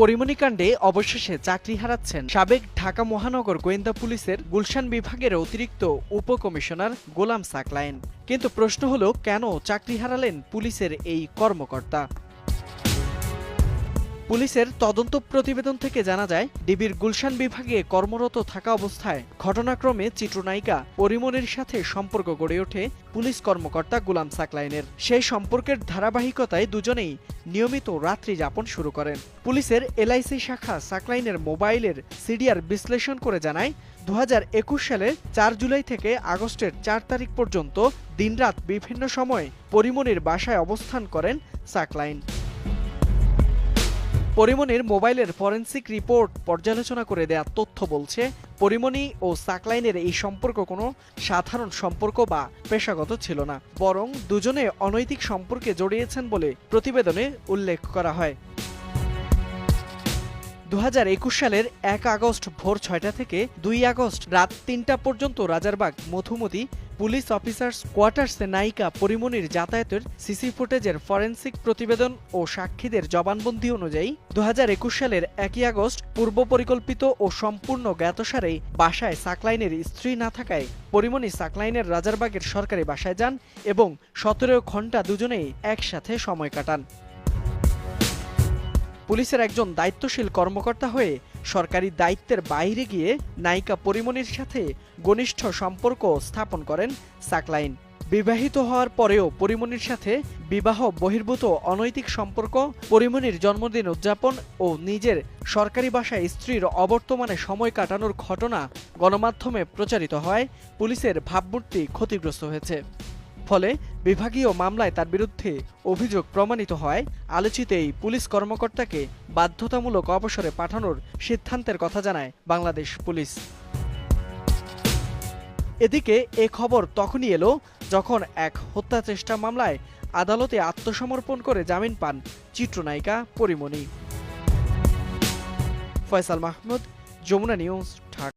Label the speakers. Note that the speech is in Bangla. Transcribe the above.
Speaker 1: পরিমণিকাণ্ডে অবশেষে চাকরি হারাচ্ছেন সাবেক ঢাকা মহানগর গোয়েন্দা পুলিশের গুলশান বিভাগের অতিরিক্ত উপকমিশনার গোলাম সাকলায়েন কিন্তু প্রশ্ন হলো, কেন চাকরি হারালেন পুলিশের এই কর্মকর্তা? পুলিশের তদন্ত প্রতিবেদন থেকে জানা যায়, ডিবির গুলশান বিভাগে কর্মরত থাকা অবস্থায় ঘটনাক্রমে চিত্রনায়িকা পরিমনির সাথে সম্পর্ক গড়ে ওঠে পুলিশ কর্মকর্তা গুলাম সাকলাইনের। সেই সম্পর্কের ধারাবাহিকতায় দুজনেই নিয়মিত রাত্রি যাপন শুরু করেন। পুলিশের এলআইসি শাখা সাকলাইনের মোবাইলের সিডিআর বিশ্লেষণ করে জানায় দু হাজার একুশ সালের চার জুলাই থেকে আগস্টের চার তারিখ পর্যন্ত দিনরাত বিভিন্ন সময় পরিমনির বাসায় অবস্থান করেন সাকলাইন। পরিমণির মোবাইলের ফরেন্সিক রিপোর্ট পর্যালোচনা করে দেয়া তথ্য বলছে পরিমণি ও সাকলাইনের এই সম্পর্ক কোনো সাধারণ সম্পর্ক বা পেশাগত ছিল না, বরং দুজনে অনৈতিক সম্পর্কে জড়িয়েছেন বলে প্রতিবেদনে উল্লেখ করা হয়। দু হাজার একুশ সালের এক আগস্ট ভোর ছয়টা থেকে দুই আগস্ট রাত তিনটা পর্যন্ত রাজারবাগ, মধুমতি পুলিশ অফিসার্স কোয়ার্টার্সে নায়িকা পরিমণির যাতায়াতের সিসি ফুটেজের ফরেন্সিক প্রতিবেদন ও সাক্ষীদের জবানবন্দি অনুযায়ী দুহাজার একুশ সালের একই আগস্ট পূর্ব পরিকল্পিত ও সম্পূর্ণ জ্ঞাতসারে বাসায় সাকলাইনের স্ত্রী না থাকায় পরিমণি সাকলাইনের রাজারবাগের সরকারি বাসায় যান এবং সতেরো ঘণ্টা দুজনেই একসাথে সময় কাটান। পুলিশের একজন দায়িত্বশীল কর্মকর্তা হয়ে সরকারি দায়িত্বের বাইরে গিয়ে নায়িকা পরিমণির সাথে ঘনিষ্ঠ সম্পর্ক স্থাপন করেন সাকলাইন। বিবাহিত হওয়ার পরেও পরিমণির সাথে বিবাহ বহির্ভূত অনৈতিক সম্পর্ক পরিমণির জন্মদিন উদযাপন ও নিজের সরকারি বাসায় স্ত্রীর অবর্তমানে সময় কাটানোর ঘটনা গণমাধ্যমে প্রচারিত হয়। পুলিশের ভাবমূর্তি ক্ষতিগ্রস্ত হয়েছে। ফলে বিভাগীয় মামলায় তার বিরুদ্ধে অভিযোগ প্রমাণিত হয়। আলোচিত এই পুলিশ কর্মকর্তাকে বাধ্যতামূলক অবসরে পাঠানোর সিদ্ধান্তের কথা জানায় বাংলাদেশ পুলিশ। এদিকে এ খবর তখনই এলো যখন এক হত্যা চেষ্টা মামলায় আদালতে আত্মসমর্পণ করে জামিন পান চিত্রনায়িকা পরিমণি। ফয়সাল মাহমুদ, যমুনা নিউজ, ঢাকা।